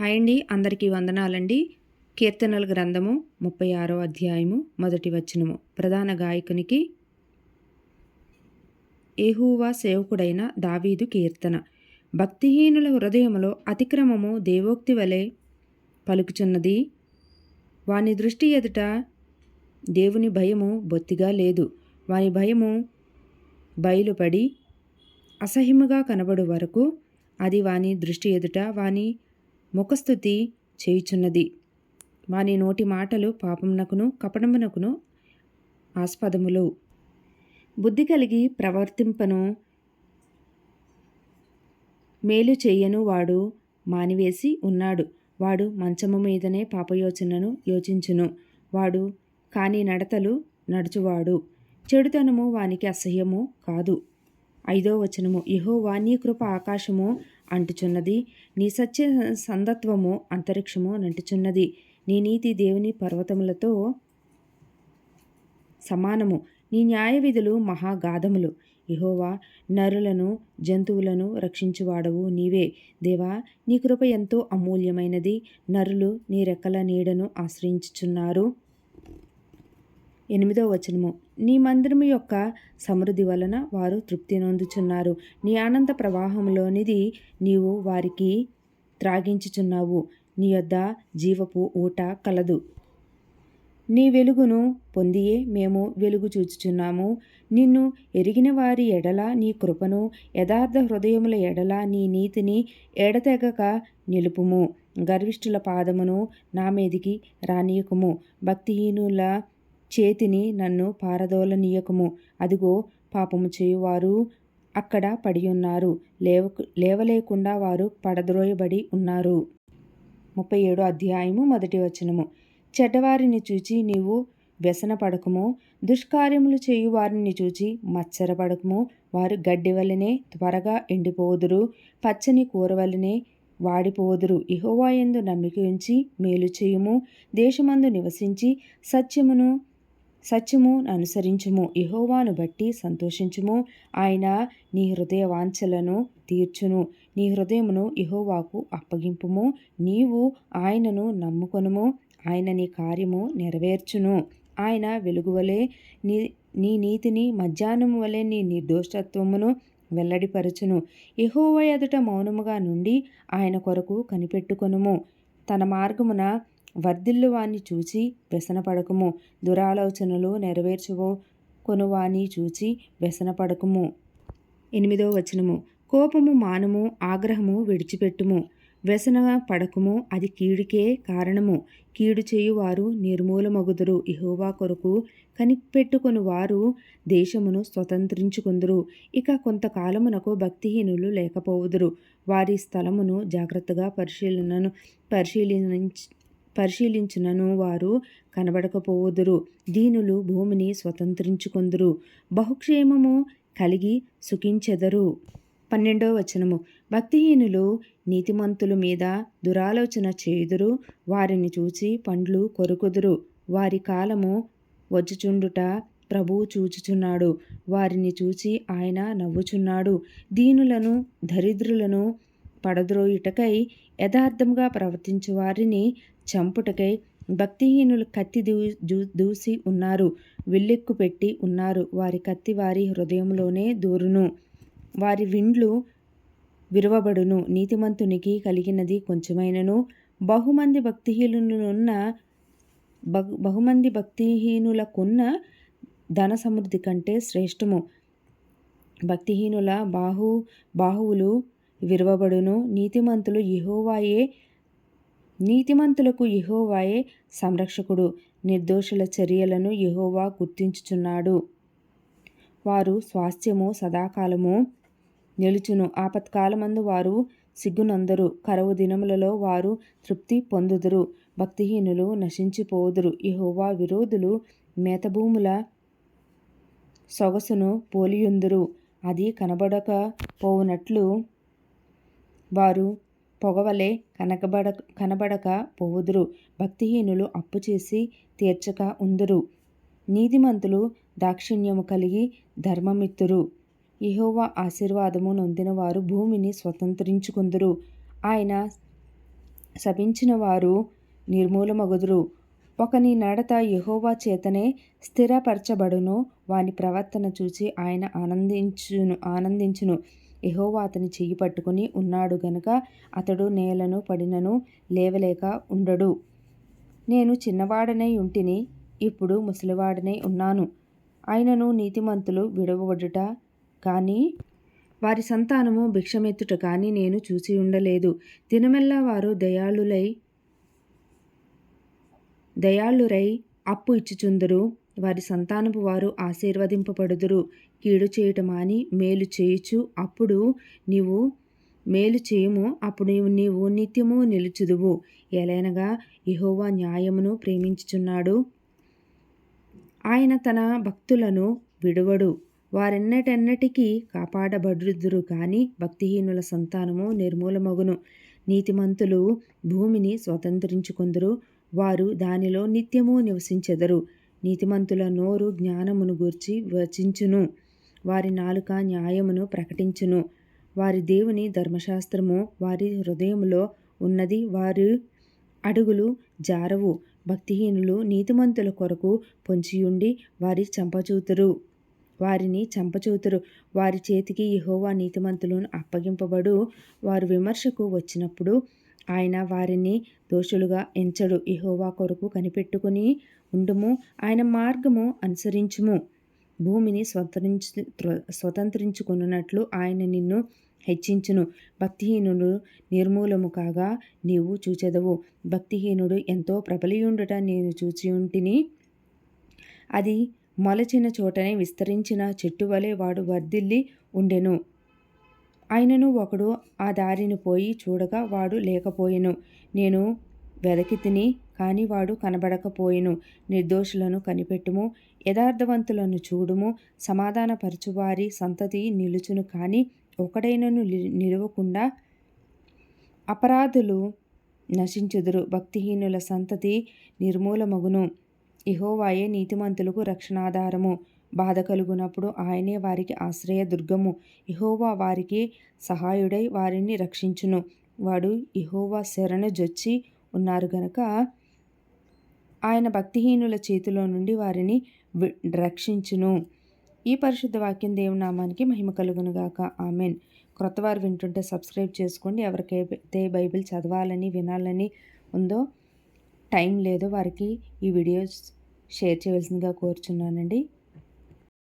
Hi అండి అందరికీ వందనాలండి. కీర్తనల గ్రంథము ముప్పై ఆరో అధ్యాయము మొదటి వచనము. ప్రధాన గాయకునికి ఏహూవా సేవకుడైన దావీదు కీర్తన. భక్తిహీనుల హృదయములో అతిక్రమము దేవోక్తి వలె పలుకుచున్నది. వాని దృష్టి ఎదుట దేవుని భయము బొత్తిగా లేదు. వాని భయము బయలుపడి అసహ్యముగా కనబడు వరకు అది వాని దృష్టి ఎదుట వాని ముఖస్థుతి చేయుచున్నది. వాని నోటి మాటలు పాపమునకును కపటమునకును ఆస్పదములు. బుద్ధి కలిగి ప్రవర్తింపను మేలు చేయను వాడు మానివేసి ఉన్నాడు. వాడు మంచము మీదనే పాపయోచనను యోచించును. వాడు కాని నడతలు నడుచువాడు. చెడుతనము వానికి అసహ్యము కాదు. ఐదో వచనము. ఇహో వాణి కృప ఆకాశము అంటుచున్నది. నీ సత్య సందత్వము అంతరిక్షము నంటుచున్నది నీ నీతి దేవుని పర్వతములతో సమానము. నీ న్యాయ విధులు మహాగాధములు. ఇహోవా నరులను జంతువులను రక్షించువాడవు నీవే. దేవా నీ కృప ఎంతో అమూల్యమైనది. నరులు నీ రెక్కల నీడను ఆశ్రయించుచున్నారు. ఎనిమిదో వచనము. నీ మందిరము యొక్క సమృద్ధి వలన వారు తృప్తి నొందుచున్నారు. నీ ఆనంద ప్రవాహంలోనిది నీవు వారికి త్రాగించుచున్నావు. నీ యొద్ద జీవపు ఊట కలదు. నీ వెలుగును పొందియే మేము వెలుగు చూచుచున్నాము. నిన్ను ఎరిగిన వారి ఎడల నీ కృపను యథార్థ హృదయముల ఎడల నీ నీతిని ఎడతెగక నిలుపుము. గర్విష్ఠుల పాదమును నా మీదికి రానీయకుము. భక్తిహీనుల చేతిని నన్ను పారదోలనీయకము. అదిగో పాపము చేయువారు అక్కడ పడి ఉన్నారు లేవ లేవలేకుండా వారు పడద్రోయబడి ఉన్నారు. ముప్పై ఏడు అధ్యాయము మొదటి వచనము. చెడ్డవారిని చూచి నీవు వ్యసన పడకము. దుష్కార్యములు చేయు వారిని చూచి మత్సరపడకము వారు గడ్డి వలనే త్వరగా ఎండిపోదురు. పచ్చని కూర వలనే వాడిపోదురు. ఇహోవాయందు నమ్మిక ఉంచి మేలు చేయుము. దేశమందు నివసించి సత్యమును సత్యము అనుసరించుము. ఇహోవాను బట్టి సంతోషించుము. ఆయన నీ హృదయ వాంఛలను తీర్చును. నీ హృదయమును ఇహోవాకు అప్పగింపుము. నీవు ఆయనను నమ్ముకొనుము. ఆయన నీ కార్యము నెరవేర్చును. ఆయన వెలుగువలే నీ నీ నీతిని మధ్యాహ్నం వలె నీ నిర్దోషత్వమును వెల్లడిపరచును. ఎహోవ ఎదుట మౌనముగా నుండి ఆయన కొరకు కనిపెట్టుకొనుము. తన మార్గమున వర్ధిల్లు వాణ్ణి చూచి వ్యసనపడకము. దురాలోచనలు నెరవేర్చువో కొనువాని చూచి వ్యసనపడకము. ఎనిమిదో వచనము. కోపము మానము ఆగ్రహము విడిచిపెట్టుము. వ్యసన పడకము అది కీడుకే కారణము. కీడు చేయువారు నిర్మూలమగుదురు. ఇహోవా కొరకు కనిపెట్టుకుని వారు దేశమును స్వతంత్రించుకుందురు. ఇక కొంతకాలమునకు భక్తిహీనులు లేకపోవుదురు. వారి స్థలమును జాగ్రత్తగా పరిశీలనను పరిశీలించి పరిశీలించినను వారు కనబడకపోవుదురు. దీనులు భూమిని స్వతంత్రించుకొందురు. బహుక్షేమము కలిగి సుఖించెదరు. పన్నెండవ వచనము. భక్తిహీనులు నీతిమంతుల మీద దురాలోచన చేయుదురు. వారిని చూచి పండ్లు కొరుకుదురు. వారి కాలము వచ్చుచుండుట ప్రభువు చూచుచున్నాడు. వారిని చూచి ఆయన నవ్వుచున్నాడు. దీనులను దరిద్రులను పడద్రోయుటకై యథార్థంగా ప్రవర్తించు వారిని చంపుటకై భక్తిహీనులు కత్తి దూ దూసి ఉన్నారు. విల్లెక్కు పెట్టి ఉన్నారు. వారి కత్తి వారి హృదయంలోనే దూరును. వారి విండ్లు విరవబడును. నీతిమంతునికి కలిగినది కొంచెమైనను. బహుమంది భక్తిహీనులున్న బహు బహుమంది భక్తిహీనులకున్న ధన సమృద్ధి కంటే శ్రేష్టము. భక్తిహీనుల బాహు బాహువులు విరవబడును. నీతిమంతులు ఇహోవాయే నీతిమంతులకు యహోవాయే సంరక్షకుడు. నిర్దోషుల చర్యలను యహోవా గుర్తించుచున్నాడు. వారు స్వాస్థ్యము సదాకాలము నిలుచును. ఆపత్కాలమందు వారు సిగ్గునందరు. కరవు దినములలో వారు తృప్తి పొందుదురు. భక్తిహీనులు నశించిపోదురు. యహోవా విరోధులు మేతభూముల సొగసును పోలియుందురు. అది కనబడకపోవునట్లు వారు పొగవలే కనకబడ కనబడక పోవుదురు. భక్తిహీనులు అప్పు చేసి తీర్చక ఉందురు. నీతిమంతులు దాక్షిణ్యము కలిగి ధర్మమిత్తురు. ఇహోవా ఆశీర్వాదము నొందిన వారు భూమిని స్వతంత్రించుకుందురు. ఆయన శపించిన వారు నిర్మూలమగుదురు. ఒకని నడత యహోవా చేతనే స్థిరపరచబడును. వాని ప్రవర్తన చూచి ఆయన ఆనందించును ఆనందించును. యెహోవా అతని చెయ్యి పట్టుకుని ఉన్నాడు గనుక అతడు నేలను పడినను లేవలేక ఉండడు. నేను చిన్నవాడనై ఉంటిని ఇప్పుడు ముసలివాడనై ఉన్నాను. ఆయనను నీతిమంతులు విడవబడుట కానీ వారి సంతానము భిక్షమెత్తుట కానీ నేను చూసి ఉండలేదు. దినమెల్లా వారు దయాళులై దయాళురై అప్పు ఇచ్చుచుందురు. వారి సంతానపు వారు ఆశీర్వదింపబడుదురు. కీడు చేయుట అని మేలు చేయుచు అప్పుడు నీవు మేలు చేయము అప్పుడు నీవు నిత్యము నిలుచుదువు. ఎలైనగా ఇహోవా న్యాయమును ప్రేమించుచున్నాడు. ఆయన తన భక్తులను విడువడు. వారెన్నటెన్నటికీ కాపాడబడుదురు కానీ భక్తిహీనుల సంతానము నిర్మూలమగును. నీతిమంతులు భూమిని స్వతంత్రించుకుందరు. వారు దానిలో నిత్యము నివసించెదరు. నీతిమంతుల నోరు జ్ఞానమును గూర్చి వచించును. వారి నాలుక న్యాయమును ప్రకటించును. వారి దేవుని ధర్మశాస్త్రము వారి హృదయములో ఉన్నది. వారి అడుగులు జారవు. భక్తిహీనులు నీతిమంతుల కొరకు పొంచియుండి వారి చంపచూతురు. వారిని చంపచూతురు. వారి చేతికి యహోవా నీతిమంతులను అప్పగింపబడు. వారు విమర్శకు వచ్చినప్పుడు ఆయన వారిని దోషులుగా ఎంచడు. ఇహోవా కొరకు కనిపెట్టుకుని ఉండుము. ఆయన మార్గము అనుసరించుము. భూమిని స్వతంత్రించు స్వతంత్రించుకున్నట్లు ఆయన నిన్ను హెచ్చించును. భక్తిహీనుడు నిర్మూలము కాగా నీవు చూచెదవు. భక్తిహీనుడు ఎంతో ప్రబలియుండుట నేను చూచి ఉంటిని అది మొలచిన చోటనే విస్తరించిన చెట్టు వలె వాడు వర్ధిల్లి ఉండెను. ఆయనను ఒకడు ఆ దారిని పోయి చూడగా వాడు లేకపోయెను. నేను వెదకి తిని కాని వాడు కనబడకపోయెను. నిర్దోషులను కనిపెట్టుము యథార్థవంతులను చూడుము. సమాధానపరచువారి సంతతి నిలుచును కానీ ఒకడైనను నిలువకుండా అపరాధులు నశించుదురు. భక్తిహీనుల సంతతి నిర్మూలమగును. ఇహోవాయే నీతిమంతులకు రక్షణాధారము. బాధ కలుగునప్పుడు ఆయనే వారికి ఆశ్రయ దుర్గము. ఇహోవా వారికి సహాయుడై వారిని రక్షించును. వాడు ఇహోవా శరణు జొచ్చి ఉన్నారు గనక ఆయన భక్తిహీనుల చేతిలో నుండి వారిని రక్షించును. ఈ పరిశుద్ధ వాక్యం దేవునామానికి మహిమ కలుగునుగాక ఆమెన్. క్రొత్త వారు వింటుంటే సబ్స్క్రైబ్ చేసుకోండి. ఎవరికైతే బైబిల్ చదవాలని వినాలని ఉందో టైం లేదో వారికి ఈ వీడియోస్ షేర్ చేయవలసిందిగా కోరుచున్నానండి.